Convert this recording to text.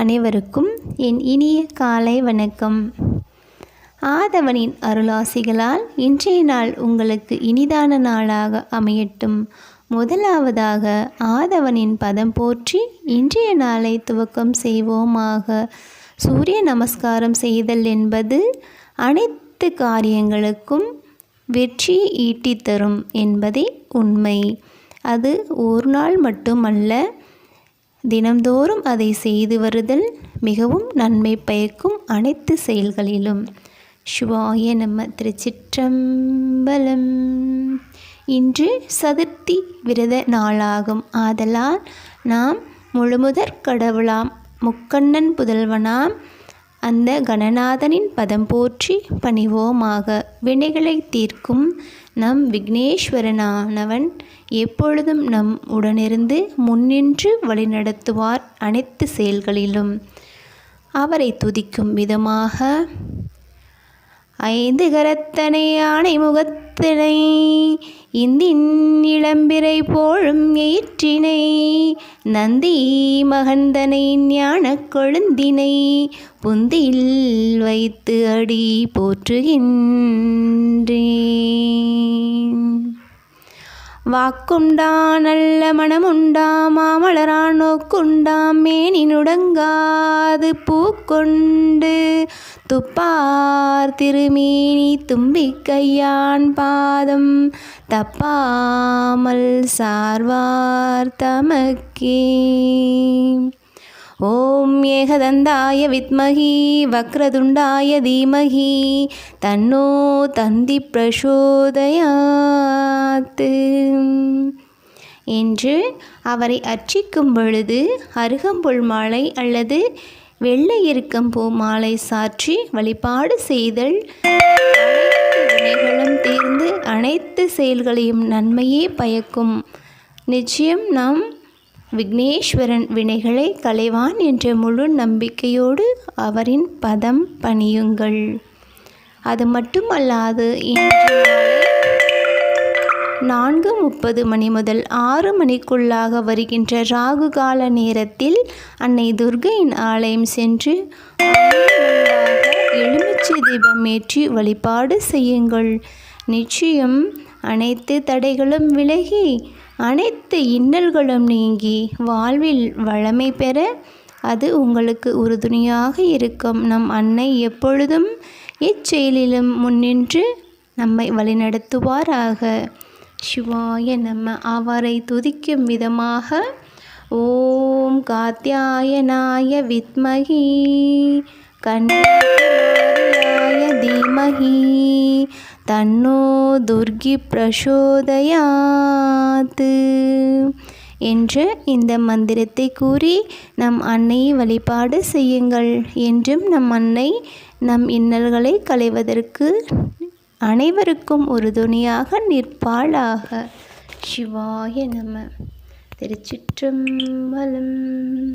அனைவருக்கும் என் இனிய காலை வணக்கம். ஆதவனின் அருளாசிகளால் இன்றைய நாள் உங்களுக்கு இனிதான நாளாக அமையட்டும். முதலாவதாக ஆதவனின் பதம் போற்றி இன்றைய நாளை துவக்கம் செய்வோமாக. சூரிய நமஸ்காரம் செய்தல் என்பது அனைத்து காரியங்களுக்கும் வெற்றி ஈட்டித்தரும் என்பதே உண்மை. அது ஒரு நாள் மட்டுமல்ல தினம்தோறும் அதை செய்து வருதல் மிகவும் நன்மை பயக்கும் அனைத்து செயல்களிலும். சிவாய நம்ம திருச்சிற்றம்பலம். இன்று சதுர்த்தி விரத நாளாகும். ஆதலால் நாம் முழுமுதற் கடவுளாம் முக்கண்ணன் புதல்வனாம் அந்த கணநாதனின் பதம் போற்றி பணிவோமாக. வினைகளை தீர்க்கும் நம் விக்னேஸ்வரனானவன் எப்பொழுதும் நம் உடனிருந்து முன்னின்று வழிநடத்துவார் அனைத்து செயல்களிலும். அவரை துதிக்கும் விதமாக ஐந்து கரத்தனை ஆணை முகத்தினை இந்தின் இளம்பிரை போழும் எயிற்றினை நந்தி மகந்தனை ஞான கொழுந்தினை புந்தியில் வைத்து அடி போற்றுகின்றேன். வாக்குண்டான் நல்ல மனமுண்டாம் மாமலரான் நோக்குண்டாம் மேனி நுடங்காது பூக்கொண்டு துப்பார் திருமேனி தும்பிக்கையான் பாதம் தப்பாமல் சார்வார் தமக்கே ஓம் ஏகதந்தாய வித்மகி வக்ரதுண்டாய தீமகி தன்னோ தந்தி பிரசோதயாத்து. என்று அவரை அர்ச்சிக்கும் பொழுது அருகம்புல் மாலை அல்லது வெள்ளை பூ மாலை சாற்றி வழிபாடு செய்தல். வினைகளும் தீர்ந்து அனைத்து செயல்களையும் நன்மையே பயக்கும். நிச்சயம் நாம் விக்னேஸ்வரன் வினைகளை களைவான் என்ற முழு நம்பிக்கையோடு அவரின் பதம் பணியுங்கள். அது மட்டுமல்லாது இன்று நான்கு முப்பது மணி முதல் ஆறு மணிக்குள்ளாக வருகின்ற ராகு கால நேரத்தில் அன்னை துர்கையின் ஆலயம் சென்று எலுமிச்சை தீபம் ஏற்றி வழிபாடு செய்யுங்கள். நிச்சயம் அனைத்து தடைகளும் விலகி அனைத்து இன்னல்களும் நீங்கி வாழ்வில் வளமை பெற அது உங்களுக்கு உறுதுணையாக இருக்கும். நம் அன்னை எப்பொழுதும் இச்செயலிலும் முன்னின்று நம்மை வழிநடத்துவாராக. சிவாய நம்ம அவரை துதிக்கும் விதமாக ஓம் காத்தியாயனாய வித்மகி கண்ணாய தீமகி தன்னோ துர்கி பிரசோதயாத்து என்ற இந்த மந்திரத்தை கூறி நம் அன்னையை வழிபாடு செய்யுங்கள் என்றும் நம் அன்னை நம் இன்னல்களை களைவதற்கு அனைவருக்கும் ஒரு நிற்பாளாக. சிவாய நம. திருச்சிற்றம்பலம்.